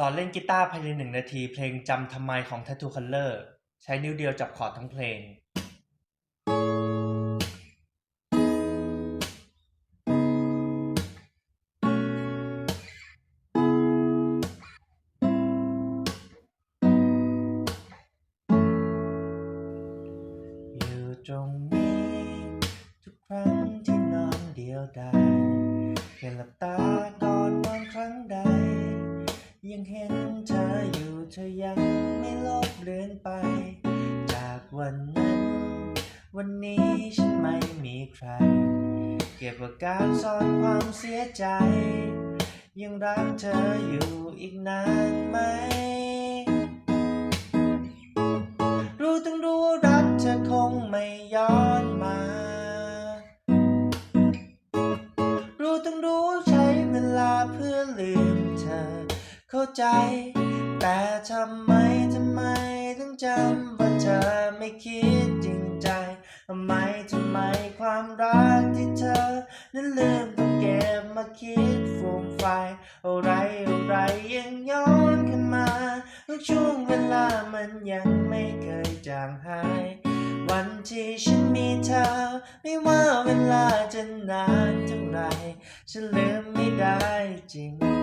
สอนเล่นกีตาร์ภายในหนึ่งนาทีเพลงจำทำไมของ Tattoo Color ใช้นิ้วเดียวจับคอร์ดทั้งเพลงอยู่ตรงนี้ทุกครั้งที่นอนเดียวดายแค่หลับตาก่อนนอนครั้งใด เธอยังไม่ลบเลือนไป จากวันนั้น วันนี้ฉันไม่มีใคร เก็บอาการซ่อนความเสียใจ ยังรักเธออยู่อีกนานไหม รู้ต้องรู้ว่ารักเธอคงไม่ย้อนมา รู้ต้องรู้ใช้เวลาเพื่อลืมเธอ เข้าใจ แต่ทำไมทำไมต้องจำว่าเธอไม่คิดจริงใจทำไมทำไมความรักที่เธอนั้นลืมต้องเก็บมาคิดฟูมไฟอะไรอะไรยังย้อนขึ้นมาทุกช่วงเวลามันยังไม่เคยจางหาย วันที่ฉันมีเธอ ไม่ว่าเวลาจะนานเท่าไรฉันลืมไม่ได้จริง